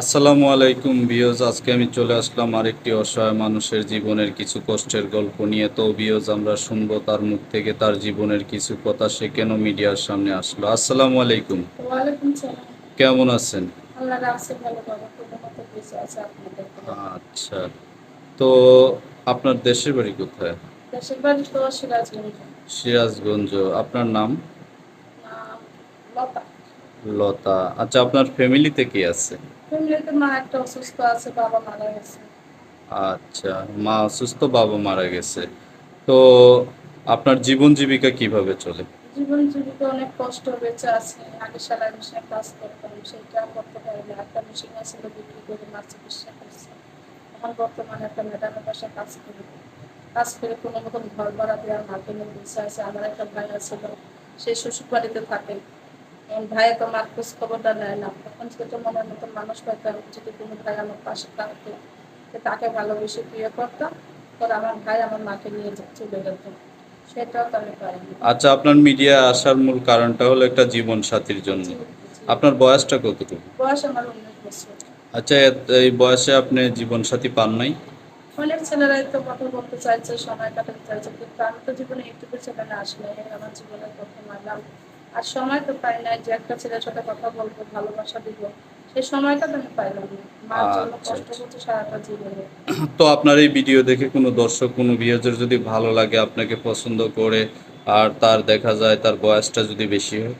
আসসালামু আলাইকুম বিয়জ আজকে আমি চলে আসলাম আরেকটি অসহায় মানুষের জীবনের কিছু কষ্টের গল্প নিয়ে। তো বিয়জ আমরা শুনব তার মুখ থেকে তার জীবনের কিছু কথা সে কেন মিডিয়ার সামনে আসলো। আসসালামু আলাইকুম। কেমন আছেন? আচ্ছা। তো আপনার দেশের বাড়ি কোথায়? সিরাজগঞ্জ। আপনার নাম? লতা। আচ্ছা আপনার ফ্যামিলিতে কি আছে? ফ্যামিলিতে মা একটা অসুস্থ আছে বাবা মারা গেছে। আচ্ছা মা অসুস্থ বাবা মারা গেছে। তো আপনার জীবন জীবিকা কীভাবে চলে? জীবন জীবিকা অনেক কষ্ট বেঁচে আছে। আগে সেলাই মেশিনে কাজ করতাম সেটা করতে পারি না। একটা মেশিন আছিল বিক্রি করে মার চিকিৎসা করছে। এখন বর্তমানে একটা ম্যাডামের বাসায় কাজ করি। কাজ করে কোনো রকম ঘর ভাড়া দেওয়ার নিয়ে বেঁচে আছে। আমার একটা ভাই আছিল সে শ্বশুর বাড়িতে থাকে। ভাই তো আমার খোঁজ খবরটা নেয় না। তখন যেটা মনের মতন মানুষ পাইতাম যদি কোনো ভাই আমার পাশে থাকতো তাকে ভালোবেসে বিয়ে করতাম পরে আমার ভাই আমার মাকে নিয়ে চলে যেত। সেটাও তো আমি পাইনি। আচ্ছা আপনার মিডিয়া আসার মূল কারণটা হলো একটা জীবন সাথীর জন্য আপনার বয়সটা কতটুকু? বয়স আমার উনিশ বছর। আচ্ছা এই বয়সে আপনি জীবন সাথী পান নাই? অনেক ছেলেরাই তো কথা বলতে চাইছে সময় কাটাতে চাইছে কিন্তু আমি তো জীবনে ইউটিউবের চ্যানেলে আসলে আমার জীবনের প্রথম আলাম আর সময় তো পাই নাই যে একটা ছেলের সাথে কথা বলব ভালোবাসা দিব। সেই সময়টা তো আমি পাইলাম না। মার জন্য আচ্ছা, কষ্ট আচ্ছা। সারাটা জীবনে। তো আপনার এই ভিডিও দেখে কোনো দর্শক কোনো ভিউজের যদি ভালো লাগে আপনাকে পছন্দ করে আর তার দেখা যায় তার বয়সটা যদি বেশি হয়?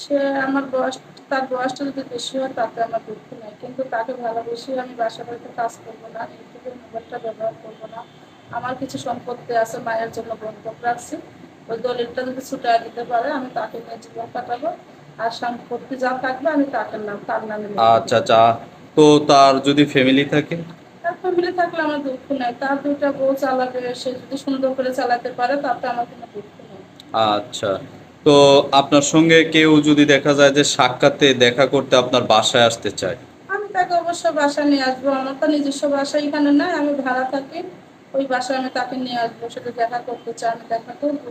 সে আমার বয়স তার বয়সটা যদি বেশি হয় তাতে আমার দুঃখ নেই। কিন্তু তাকে ভালোবেসে আমি বাসা বাড়িতে কাজ করব না ইউটিউবের মোবাইলটা ব্যবহার করব না। আমার কিছু সম্পত্তি আছে মায়ের জন্য বন্ধক রাখছি। ওই দলিলটা যদি ছুটাই দিতে পারে আমি তাকে নিয়ে জীবন কাটাবো। আর সম্পত্তি যা থাকবে আমি তাকে নাম তার নামে আচ্ছা আচ্ছা। তো তার যদি ফ্যামিলি থাকে? তার ফ্যামিলি থাকলে আমার দুঃখ নেই। তার দুইটা বউ চালাবে সে যদি সুন্দর করে চালাতে পারে তাতে আমার কোনো দুঃখ নেই। আচ্ছা। তো আপনার সঙ্গে কেউ যদি দেখা যায় যে সাক্ষাতে দেখা করতে আপনার বাসায় আসতে চায়? আমি তাকে অবশ্য বাসা নিয়ে আসব। আমার তো নিজস্ব বাসা এখানে নাই আমি ভাড়া থাকি। ওই বাসায় আমি তাকে নিয়ে আসব। সেটা দেখা করতে চাই আমি দেখা করব।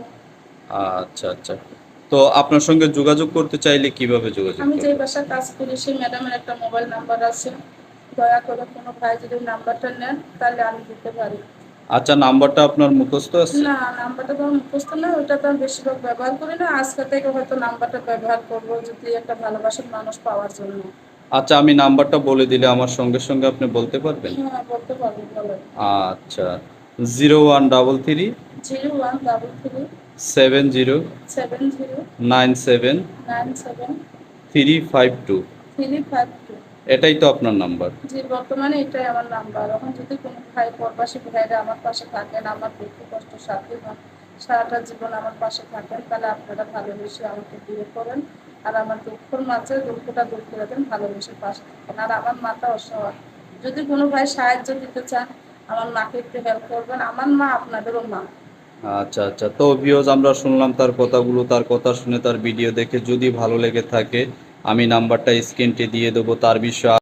আচ্ছা আচ্ছা। তো আপনার সঙ্গে যোগাযোগ করতে চাইলে কীভাবে যোগাযোগ আমি যে বাসায় কাজ করি সেই ম্যাডামের একটা মোবাইল নাম্বার আছে। দয়া করে কোনো ভাই যদি নাম্বারটা নেন তাহলে আমি দিতে পারি। আচ্ছা নাম্বারটা আপনার মুখস্থ আছে? না নাম্বারটা তো মুখস্থ না ওটা তো আমি বেশিরভাগ ব্যবহার করি না। আজকে থেকে হয়তো নাম্বারটা ব্যবহার করব যদি একটা ভালোবাসার মানুষ পাওয়ার জন্য। আচ্ছা আমি নাম্বারটা বলে দিলে আমার সঙ্গে সঙ্গে আপনি বলতে পারবেন? হ্যাঁ বলতে পারব বলেন। আচ্ছা zero one double three zero one double three seven zero seven zero nine seven nine seven three five two. Three five two এটাই তো আপনার নাম্বার। জি বর্তমানে এটাই আমার নাম্বার। এখন যদি কোনো ভাই প্রবাসী ভাইরা আমার পাশে থাকেন আমার দুঃখ কষ্ট সাথে হন সারাটা জীবন আমার পাশে থাকেন তাহলে আপনারা ভালোবেসে আমাকে বিয়ে করেন। আর আমার দুঃখের মাঝে দুঃখটা দূর করে দেন ভালোবেসে পাশে থাকেন। আর আমার মাতা অসহায়। যদি কোনো ভাই সাহায্য দিতে চান আমার মাকে একটু হেল্প করবেন। আমার মা আপনাদেরও মা। আচ্ছা আচ্ছা। তো ভিওজ আমরা শুনলাম তার কথাগুলো, তার কথা শুনে তার ভিডিও দেখে যদি ভালো লেগে থাকে, আমি নাম্বারটা স্ক্রিনটি দিয়ে দেবো, তার বিষয়ে